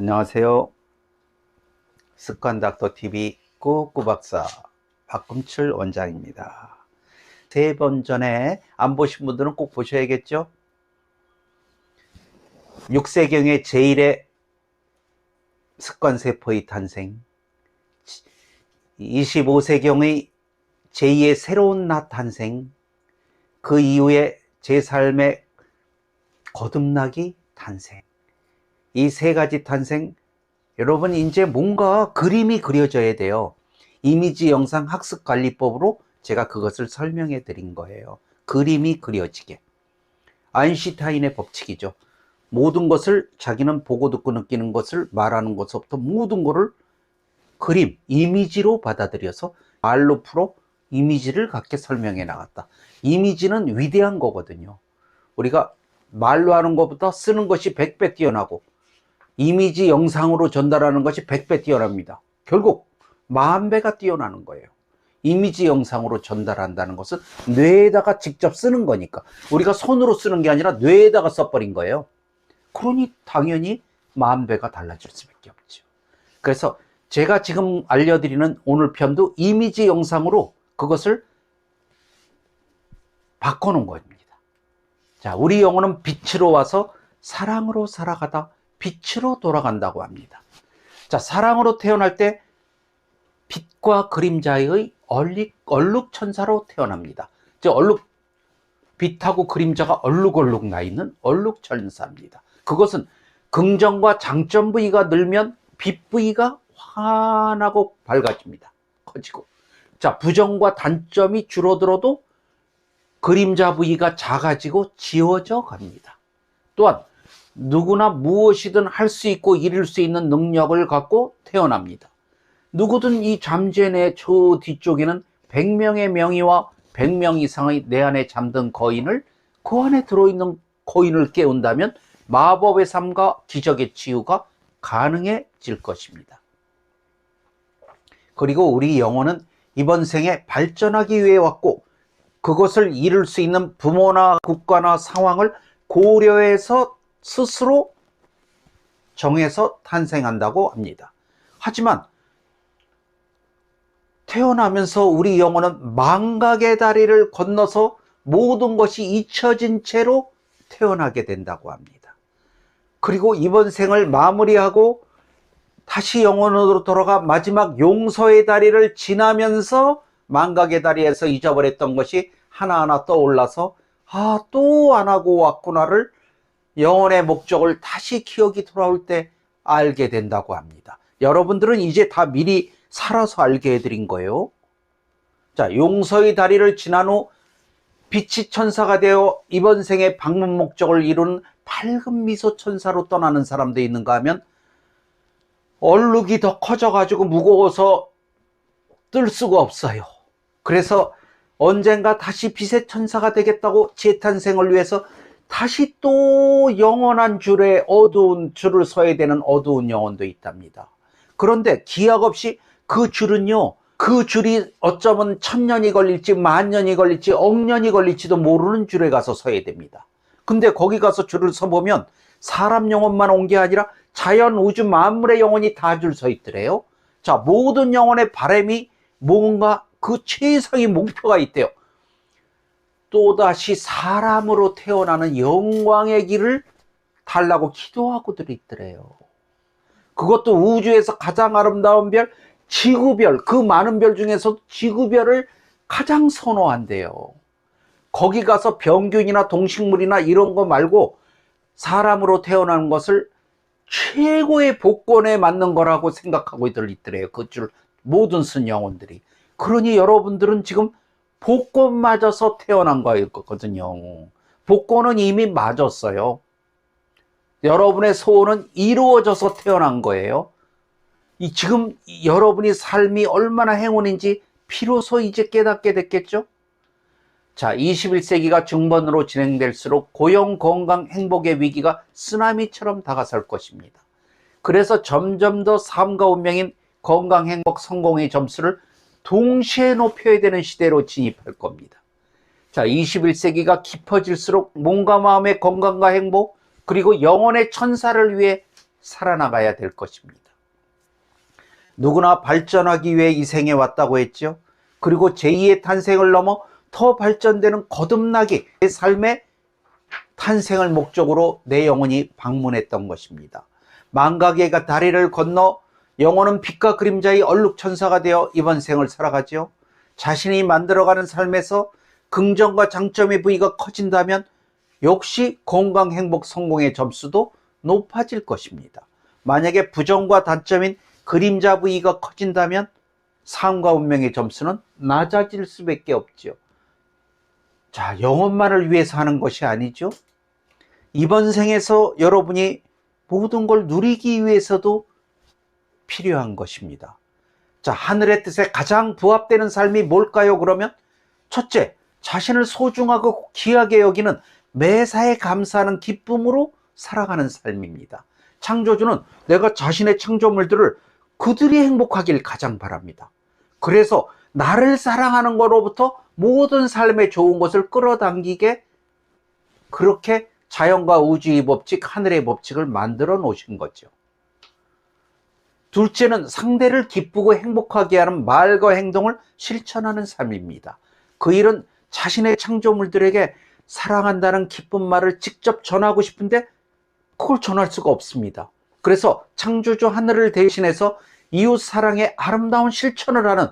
안녕하세요. 습관닥터 TV 꾸꾸 박사 박금철 원장입니다. 세 번 전에 안 보신 분들은 꼭 보셔야겠죠? 6세경의 제1의 습관세포의 탄생, 25세경의 제2의 새로운 나 탄생, 그 이후에 제 삶의 거듭나기 탄생. 이 세 가지 탄생, 여러분 이제 뭔가 그림이 그려져야 돼요. 이미지 영상 학습 관리법으로 제가 그것을 설명해 드린 거예요. 그림이 그려지게. 아인슈타인의 법칙이죠. 모든 것을 자기는 보고 듣고 느끼는 것을 말하는 것부터 모든 것을 그림, 이미지로 받아들여서 말로 풀어 이미지를 갖게 설명해 나갔다. 이미지는 위대한 거거든요. 우리가 말로 하는 것보다 쓰는 것이 100배 뛰어나고 이미지 영상으로 전달하는 것이 100배 뛰어납니다. 결국 만 배가 뛰어나는 거예요. 이미지 영상으로 전달한다는 것은 뇌에다가 직접 쓰는 거니까 우리가 손으로 쓰는 게 아니라 뇌에다가 써버린 거예요. 그러니 당연히 만 배가 달라질 수밖에 없죠. 그래서 제가 지금 알려드리는 오늘 편도 이미지 영상으로 그것을 바꿔놓은 겁니다. 자, 우리 영혼은 빛으로 와서 사랑으로 살아가다 빛으로 돌아간다고 합니다. 자, 사랑으로 태어날 때 빛과 그림자의 얼룩, 얼룩 천사로 태어납니다. 즉, 얼룩, 빛하고 그림자가 얼룩얼룩 나 있는 얼룩 천사입니다. 그것은 긍정과 장점 부위가 늘면 빛 부위가 환하고 밝아집니다. 커지고. 자, 부정과 단점이 줄어들어도 그림자 부위가 작아지고 지워져 갑니다. 또한 누구나 무엇이든 할 수 있고 이룰 수 있는 능력을 갖고 태어납니다. 누구든 이 잠재의 저 뒤쪽에는 100명의 명의와 100명 이상의 내 안에 잠든 거인을 그 안에 들어있는 거인을 깨운다면 마법의 삶과 기적의 치유가 가능해질 것입니다. 그리고 우리 영혼은 이번 생에 발전하기 위해 왔고 그것을 이룰 수 있는 부모나 국가나 상황을 고려해서 스스로 정해서 탄생한다고 합니다. 하지만 태어나면서 우리 영혼은 망각의 다리를 건너서 모든 것이 잊혀진 채로 태어나게 된다고 합니다. 그리고 이번 생을 마무리하고 다시 영혼으로 돌아가 마지막 용서의 다리를 지나면서 망각의 다리에서 잊어버렸던 것이 하나하나 떠올라서 아, 또 안 하고 왔구나를 영혼의 목적을 다시 기억이 돌아올 때 알게 된다고 합니다. 여러분들은 이제 다 미리 살아서 알게 해드린 거예요. 자, 용서의 다리를 지난 후 빛이 천사가 되어 이번 생의 방문 목적을 이루는 밝은 미소 천사로 떠나는 사람도 있는가 하면 얼룩이 더 커져가지고 무거워서 뜰 수가 없어요. 그래서 언젠가 다시 빛의 천사가 되겠다고 재탄생을 위해서 다시 또 영원한 줄에 어두운 줄을 서야 되는 어두운 영혼도 있답니다. 그런데 기약 없이 그 줄은요, 그 줄이 어쩌면 천년이 걸릴지 만년이 걸릴지 억년이 걸릴지도 모르는 줄에 가서 서야 됩니다. 근데 거기 가서 줄을 서보면 사람 영혼만 온 게 아니라 자연 우주 만물의 영혼이 다 줄 서 있더래요. 자, 모든 영혼의 바람이 뭔가 그 최상의 목표가 있대요. 또다시 사람으로 태어나는 영광의 길을 달라고 기도하고들 있더래요. 그것도 우주에서 가장 아름다운 별, 지구별, 그 많은 별 중에서 지구별을 가장 선호한대요. 거기 가서 병균이나 동식물이나 이런 거 말고 사람으로 태어나는 것을 최고의 복권에 맞는 거라고 생각하고 있더래요. 그 줄 모든 순 영혼들이. 그러니 여러분들은 지금 복권 맞아서 태어난 거거든요. 복권은 이미 맞았어요. 여러분의 소원은 이루어져서 태어난 거예요. 이 지금 여러분이 삶이 얼마나 행운인지 비로소 이제 깨닫게 됐겠죠? 자, 21세기가 중반으로 진행될수록 고용, 건강, 행복의 위기가 쓰나미처럼 다가설 것입니다. 그래서 점점 더 삶과 운명인 건강, 행복, 성공의 점수를 동시에 높여야 되는 시대로 진입할 겁니다. 자, 21세기가 깊어질수록 몸과 마음의 건강과 행복, 그리고 영혼의 천사를 위해 살아나가야 될 것입니다. 누구나 발전하기 위해 이 생에 왔다고 했죠. 그리고 제2의 탄생을 넘어 더 발전되는 거듭나기, 내 삶의 탄생을 목적으로 내 영혼이 방문했던 것입니다. 망각의가 다리를 건너 영혼은 빛과 그림자의 얼룩 천사가 되어 이번 생을 살아가지요. 자신이 만들어가는 삶에서 긍정과 장점의 부위가 커진다면 역시 건강, 행복, 성공의 점수도 높아질 것입니다. 만약에 부정과 단점인 그림자 부위가 커진다면 삶과 운명의 점수는 낮아질 수밖에 없죠. 자, 영혼만을 위해서 하는 것이 아니죠. 이번 생에서 여러분이 모든 걸 누리기 위해서도 필요한 것입니다. 자, 하늘의 뜻에 가장 부합되는 삶이 뭘까요? 그러면 첫째, 자신을 소중하고 귀하게 여기는 매사에 감사하는 기쁨으로 살아가는 삶입니다. 창조주는 내가 자신의 창조물들을 그들이 행복하길 가장 바랍니다. 그래서 나를 사랑하는 것로부터 모든 삶의 좋은 것을 끌어당기게 그렇게 자연과 우주의 법칙, 하늘의 법칙을 만들어 놓으신 거죠. 둘째는 상대를 기쁘고 행복하게 하는 말과 행동을 실천하는 삶입니다. 그 일은 자신의 창조물들에게 사랑한다는 기쁜 말을 직접 전하고 싶은데 그걸 전할 수가 없습니다. 그래서 창조주 하늘을 대신해서 이웃 사랑의 아름다운 실천을 하는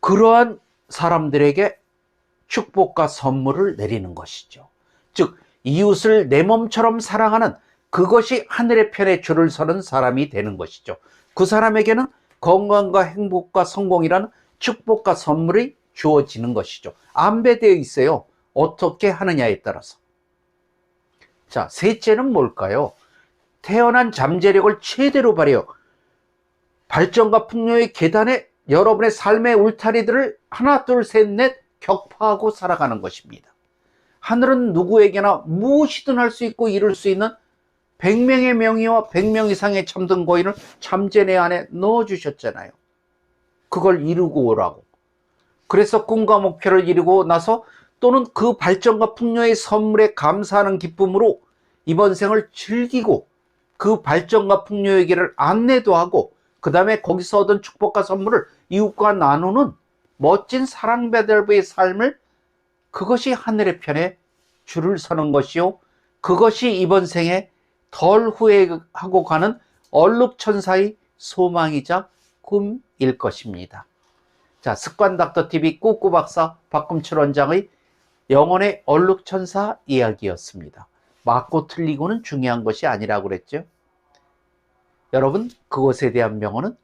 그러한 사람들에게 축복과 선물을 내리는 것이죠. 즉, 이웃을 내 몸처럼 사랑하는 그것이 하늘의 편에 줄을 서는 사람이 되는 것이죠. 그 사람에게는 건강과 행복과 성공이라는 축복과 선물이 주어지는 것이죠. 안배되어 있어요. 어떻게 하느냐에 따라서. 자, 셋째는 뭘까요? 태어난 잠재력을 최대로 발휘해 발전과 풍요의 계단에 여러분의 삶의 울타리들을 하나, 둘, 셋, 넷 격파하고 살아가는 것입니다. 하늘은 누구에게나 무엇이든 할 수 있고 이룰 수 있는 100명의 명의와 100명 이상의 참든 고인을 참전의 안에 넣어주셨잖아요. 그걸 이루고 오라고. 그래서 꿈과 목표를 이루고 나서 또는 그 발전과 풍요의 선물에 감사하는 기쁨으로 이번 생을 즐기고 그 발전과 풍요의 길을 안내도 하고 그 다음에 거기서 얻은 축복과 선물을 이웃과 나누는 멋진 사랑배들의 삶을 그것이 하늘의 편에 줄을 서는 것이요. 그것이 이번 생에 덜 후회하고 가는 얼룩천사의 소망이자 꿈일 것입니다. 자, 습관 닥터 TV 꾸꾸 박사 박금철 원장의 영혼의 얼룩천사 이야기였습니다. 맞고 틀리고는 중요한 것이 아니라고 그랬죠. 여러분, 그것에 대한 명언은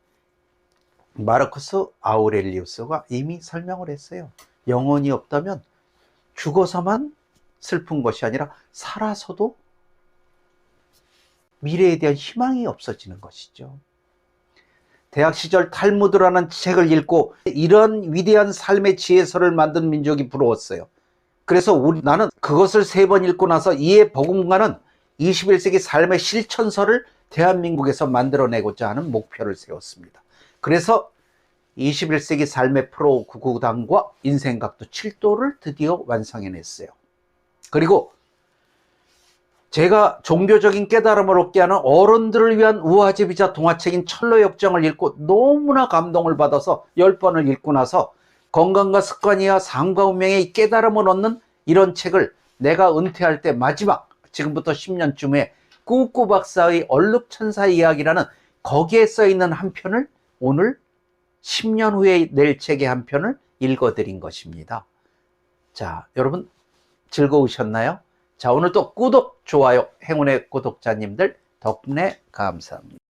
마르크스 아우렐리우스가 이미 설명을 했어요. 영혼이 없다면 죽어서만 슬픈 것이 아니라 살아서도 미래에 대한 희망이 없어지는 것이죠. 대학 시절 탈무드라는 책을 읽고 이런 위대한 삶의 지혜서를 만든 민족이 부러웠어요. 그래서 우리, 나는 그것을 세 번 읽고 나서 이에 버금가는 21세기 삶의 실천서를 대한민국에서 만들어내고자 하는 목표를 세웠습니다. 그래서 21세기 삶의 프로 구구단과 인생각도 7도를 드디어 완성해냈어요. 그리고 제가 종교적인 깨달음을 얻게 하는 어른들을 위한 우화집이자 동화책인 철로역정을 읽고 너무나 감동을 받아서 10번을 읽고 나서 건강과 습관이야 삶과 운명의 깨달음을 얻는 이런 책을 내가 은퇴할 때 마지막 지금부터 10년쯤에 꾸꾸 박사의 얼룩천사 이야기라는 거기에 써 있는 한 편을 오늘 10년 후에 낼 책의 한 편을 읽어드린 것입니다. 자, 여러분 즐거우셨나요? 자, 오늘도 구독, 좋아요, 행운의 구독자님들 덕분에 감사합니다.